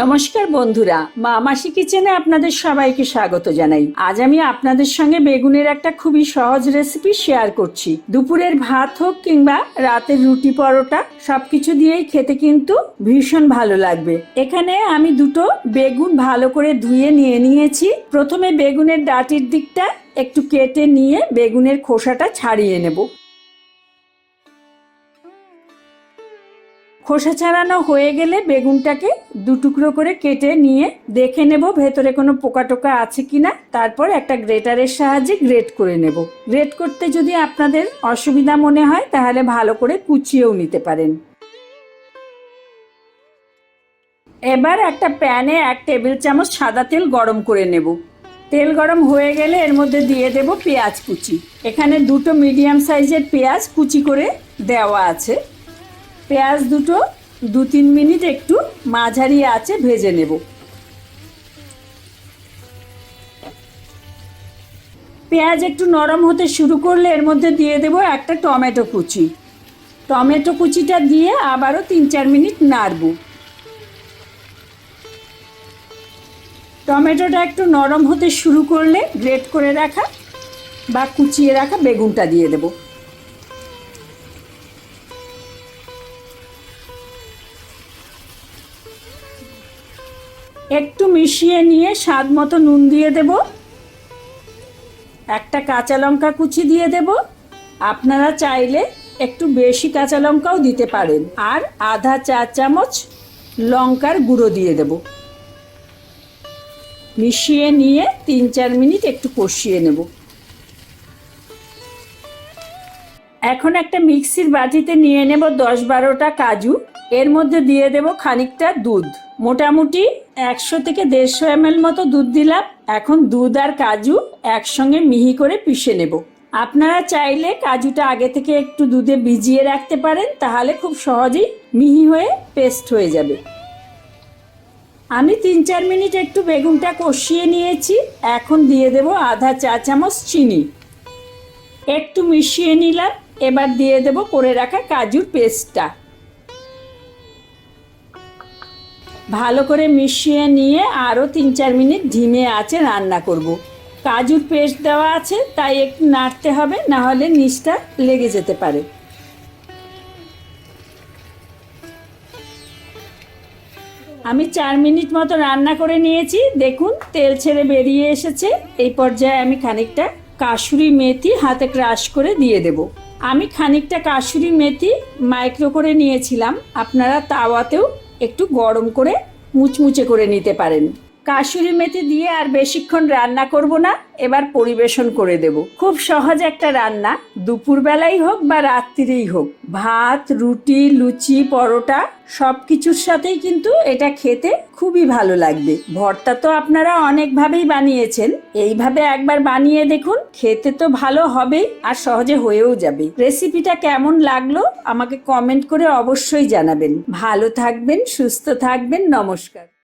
নমস্কার বন্ধুরা মা মাসি কিচেনে আপনাদের সবাইকে স্বাগত জানাই। আজ আমি আপনাদের সঙ্গে বেগুনের একটা খুবই সহজ রেসিপি শেয়ার করছি। দুপুরের ভাত হোক কিংবা রাতের রুটি পরোটা, সবকিছু দিয়েই খেতে কিন্তু ভীষণ ভালো লাগবে। এখানে আমি দুটো বেগুন ভালো করে ধুয়ে নিয়ে নিয়েছি। প্রথমে বেগুনের ডাটির দিকটা একটু কেটে নিয়ে বেগুনের খোসাটা ছাড়িয়ে নেব। খোসা ছাড়ানো হয়ে গেলে বেগুনটাকে দু টুকরো করে কেটে নিয়ে দেখে নেব ভেতরে কোনো পোকা টোকা আছে কি না তারপর একটা গ্রেটারের সাহায্যে গ্রেট করে নেব। গ্রেট করতে যদি আপনাদের অসুবিধা মনে হয়, তাহলে ভালো করে কুচিয়েও নিতে পারেন। এবার একটা প্যানে এক টেবিল চামচ সাদা তেল গরম করে নেব। তেল গরম হয়ে গেলে এর মধ্যে দিয়ে দেব পেঁয়াজ কুচি। এখানে দুটো মিডিয়াম সাইজের পেঁয়াজ কুচি করে দেওয়া আছে। পেঁয়াজ দুটো, দু তিন মিনিট একটু মাঝারি আছে ভেজে নেব। পেঁয়াজ একটু নরম হতে শুরু করলে এর মধ্যে দিয়ে দেব একটা টমেটো কুচি। টমেটো কুচিটা দিয়ে আবারও তিন চার মিনিট নাড়ব। টমেটোটা একটু নরম হতে শুরু করলে গ্রেট করে রাখা বা কুচিয়ে রাখা বেগুনটা দিয়ে দেবো। একটু মিশিয়ে নিয়ে স্বাদ মতো নুন দিয়ে দেব। একটা কাঁচা লঙ্কা কুচি দিয়ে দেব। আপনারা চাইলে একটু বেশি কাঁচা লঙ্কাও দিতে পারেন। আর আধা চা চামচ লঙ্কার গুঁড়ো দিয়ে দেব। মিশিয়ে নিয়ে তিন চার মিনিট একটু কষিয়ে নেব। এখন একটা মিক্সির বাটিতে নিয়ে নেব দশ বারোটা কাজু। এর মধ্যে দিয়ে দেব খানিকটা দুধ। মোটামুটি একশো থেকে দেড়শো এম মতো দুধ দিলাম। এখন দুধ আর কাজু একসঙ্গে মিহি করে পিষে নেব। আপনারা চাইলে কাজুটা আগে থেকে একটু দুধে ভিজিয়ে রাখতে পারেন, তাহলে খুব সহজেই মিহি হয়ে পেস্ট হয়ে যাবে। আমি তিন চার মিনিট একটু বেগুনটা কষিয়ে নিয়েছি। এখন দিয়ে দেব আধা চা চামচ চিনি। একটু মিশিয়ে নিলাম। এবার দিয়ে দেব করে রাখা কাজুর পেস্টটা। ভালো করে মিশিয়ে নিয়ে আরও তিন চার মিনিট ধিমে আছে রান্না করব। কাজুর পেস্ট দেওয়া আছে, তাই একটু নাড়তে হবে, না হলে নিচটা লেগে যেতে পারে। আমি চার মিনিট মতো রান্না করে নিয়েছি। দেখুন, তেল ছেড়ে বেরিয়ে এসেছে। এই পর্যায়ে আমি খানিকটা কাশুরি মেথি হাতে ক্রাশ করে দিয়ে দেব। আমি খানিকটা কাশুরি মেথি মাইক্রো করে নিয়েছিলাম। আপনারা তাওয়াতেও একটু গরম করে মুচমুচে করে নিতে পারেন। কাশুরি মেথি দিয়ে আর বেশিক্ষণ রান্না করব না, এবার পরিবেশন করে দেব। খুব সহজ একটা রান্না, দুপুরবেলাই হোক বা রাত্রিরেই হোক। ভাত, রুটি, লুচি, পরোটা সব কিছুর সাথেই কিন্তু এটা খেতে খুবই ভালো লাগবে। ভর্তা তো আপনারা অনেকভাবেই বানিয়েছেন, এইভাবে একবার বানিয়ে দেখুন, খেতে তো ভালো হবেই আর সহজে হয়েও যাবে। রেসিপিটা কেমন লাগল আমাকে কমেন্ট করে অবশ্যই জানাবেন। ভালো থাকবেন, সুস্থ থাকবেন, নমস্কার।